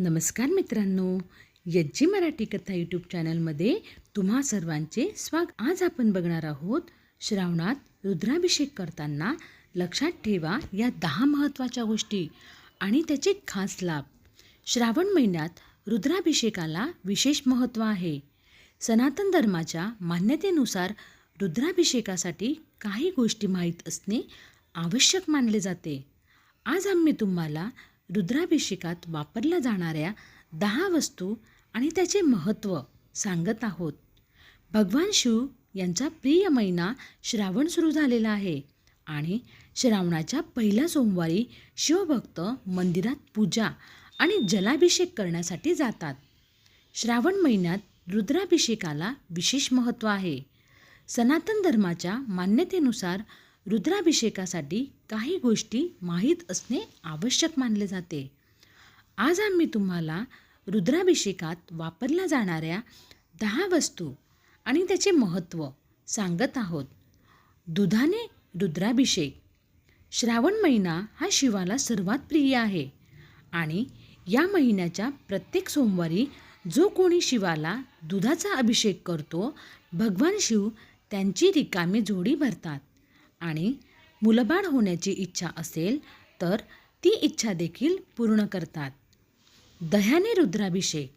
नमस्कार मित्रांनो यज्जी मराठी कथा यूट्यूब चॅनलमध्ये तुम्हा सर्वांचे स्वागत आज आपण बघणार आहोत श्रावणात रुद्राभिषेक करताना लक्षात ठेवा या दहा महत्त्वाच्या गोष्टी आणि त्याचे खास लाभ. श्रावण महिन्यात रुद्राभिषेकाला विशेष महत्त्व आहे. सनातन धर्माच्या मान्यतेनुसार रुद्राभिषेकासाठी काही गोष्टी माहीत असणे आवश्यक मानले जाते. आज आम्ही तुम्हाला रुद्राभिषेकात वापरल्या जाणाऱ्या दहा वस्तू आणि त्याचे महत्त्व सांगत आहोत. भगवान शिव यांचा प्रिय महिना श्रावण सुरू झालेला आहे आणि श्रावणाच्या पहिल्या सोमवारी शिवभक्त मंदिरात पूजा आणि जलाभिषेक करण्यासाठी जातात. श्रावण महिन्यात रुद्राभिषेकाला विशेष महत्त्व आहे. सनातन धर्माच्या मान्यतेनुसार रुद्राभिषेकासाठी काही गोष्टी माहीत असणे आवश्यक मानले जाते. आज आम्ही तुम्हाला रुद्राभिषेकात वापरल्या जाणाऱ्या दहा वस्तू आणि त्याचे महत्त्व सांगत आहोत. दुधाने रुद्राभिषेक. श्रावण महिना हा शिवाला सर्वात प्रिय आहे आणि या महिन्याच्या प्रत्येक सोमवारी जो कोणी शिवाला दुधाचा अभिषेक करतो भगवान शिव त्यांची रिकामी जोडी भरतात. आणि मुलबाळ होण्याची इच्छा असेल तर ती इच्छा देखील पूर्ण करतात. दह्याने रुद्राभिषेक.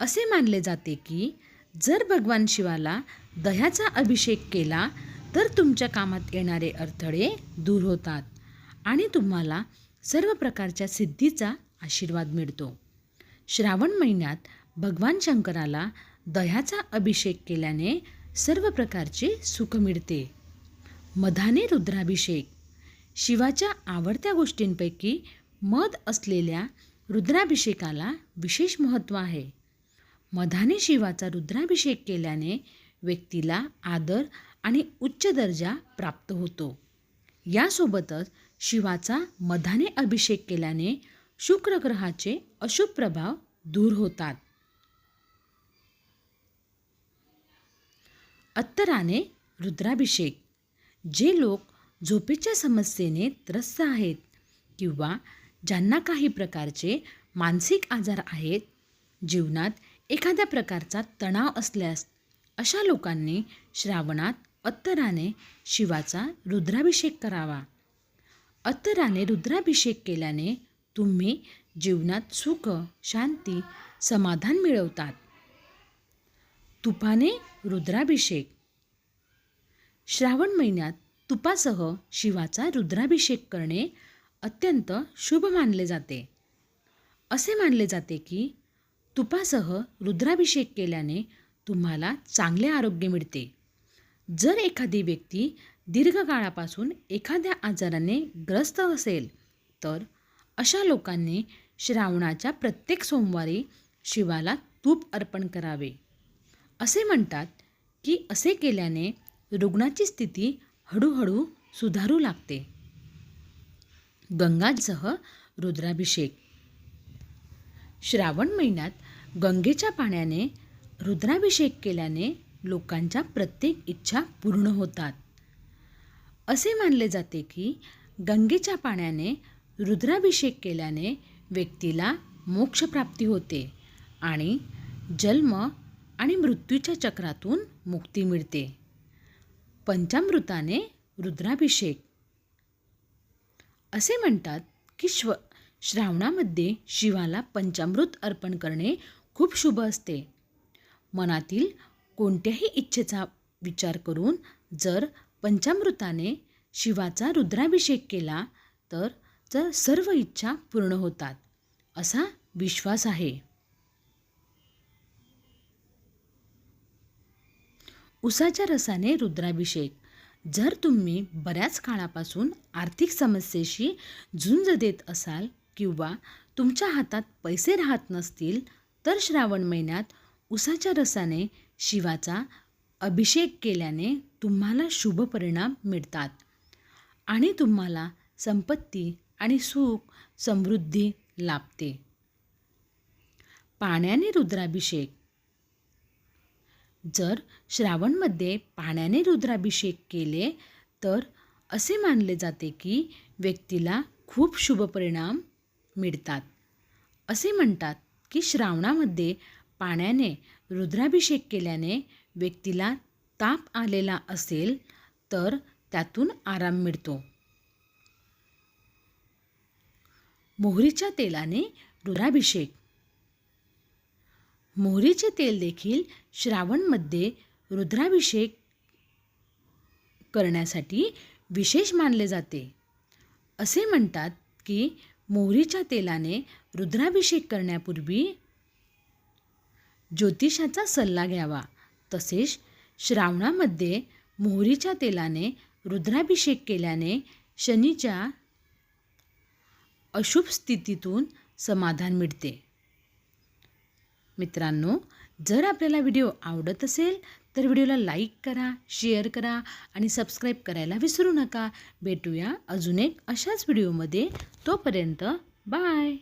असे मानले जाते की जर भगवान शिवाला दह्याचा अभिषेक केला तर तुमच्या कामात येणारे अडथळे दूर होतात आणि तुम्हाला सर्व प्रकारच्या सिद्धीचा आशीर्वाद मिळतो. श्रावण महिन्यात भगवान शंकराला दह्याचा अभिषेक केल्याने सर्व प्रकारचे सुख मिळते. मधाने रुद्राभिषेक. शिवाच्या आवडत्या गोष्टींपैकी मध असलेल्या रुद्राभिषेकाला विशेष महत्त्व आहे. मधाने शिवाचा रुद्राभिषेक केल्याने व्यक्तीला आदर आणि उच्च दर्जा प्राप्त होतो. यासोबतच शिवाचा मधाने अभिषेक केल्याने शुक्र ग्रहाचे अशुभ प्रभाव दूर होतात. अत्तराने रुद्राभिषेक जे लोक झोपेच्या समस्येने त्रस्त आहेत किंवा ज्यांना काही प्रकारचे मानसिक आजार आहेत जीवनात एखाद्या प्रकारचा तणाव असल्यास अशा लोकांनी श्रावणात अत्तराने शिवाचा रुद्राभिषेक करावा. अत्तराने रुद्राभिषेक केल्याने तुम्ही जीवनात सुख शांती समाधान मिळवतात. तुपाने रुद्राभिषेक श्रावण महिन्यात तुपासह शिवाचा रुद्राभिषेक करणे अत्यंत शुभ मानले जाते. असे मानले जाते की तुपासह रुद्राभिषेक केल्याने तुम्हाला चांगले आरोग्य मिळते. जर एखादी व्यक्ती दीर्घकाळापासून एखाद्या आजाराने ग्रस्त असेल तर अशा लोकांनी श्रावणाच्या प्रत्येक सोमवारी शिवाला तूप अर्पण करावे. असे म्हणतात की असे केल्याने रुग्णाची स्थिती हळूहळू सुधारू लागते. गंगासह रुद्राभिषेक. श्रावण महिन्यात गंगेच्या पाण्याने रुद्राभिषेक केल्याने लोकांच्या प्रत्येक इच्छा पूर्ण होतात. असे मानले जाते की गंगेच्या पाण्याने रुद्राभिषेक केल्याने व्यक्तीला मोक्षप्राप्ती होते आणि जन्म आणि मृत्यूच्या चक्रातून मुक्ती मिळते. पंचामृताने रुद्राभिषेक. असे म्हणतात की श्व श्रावणामध्ये शिवाला पंचामृत अर्पण करणे खूप शुभ असते. मनातील कोणत्याही इच्छेचा विचार करून जर पंचामृताने शिवाचा रुद्राभिषेक केला तर जर सर्व इच्छा पूर्ण होतात असा विश्वास आहे. उसाच्या रसाने रुद्राभिषेक. जर तुम्ही बऱ्याच काळापासून आर्थिक समस्येशी झुंज देत असाल किंवा तुमच्या हातात पैसे राहत नसतील तर श्रावण महिन्यात उसाच्या रसाने शिवाचा अभिषेक केल्याने तुम्हाला शुभ परिणाम मिळतात. आणि तुम्हाला संपत्ती आणि सुख समृद्धी लाभते. पाण्याने रुद्राभिषेक. जर श्रावणमध्ये पाण्याने रुद्राभिषेक केले तर असे मानले जाते की व्यक्तीला खूप शुभ परिणाम मिळतात. असे म्हणतात की श्रावणामध्ये पाण्याने रुद्राभिषेक केल्याने व्यक्तीला ताप आलेला असेल तर त्यातून आराम मिळतो. मोहरीच्या तेलाने रुद्राभिषेक मोहरीचे तेल देखील श्रावणमध्ये रुद्राभिषेक करण्यासाठी विशेष मानले जाते. असे म्हणतात की मोहरीच्या तेलाने रुद्राभिषेक करण्यापूर्वी ज्योतिषाचा सल्ला घ्यावा. तसेच श्रावणामध्ये मोहरीच्या तेलाने रुद्राभिषेक केल्याने शनीच्या अशुभ स्थितीतून समाधान मिळते. मित्रांनो जर आपल्याला व्हिडिओ आवडत असेल तर व्हिडिओला लाईक करा शेअर करा आणि सबस्क्राईब करायला विसरू नका. भेटूया अजून एक अशाच व्हिडिओमध्ये. तोपर्यंत बाय!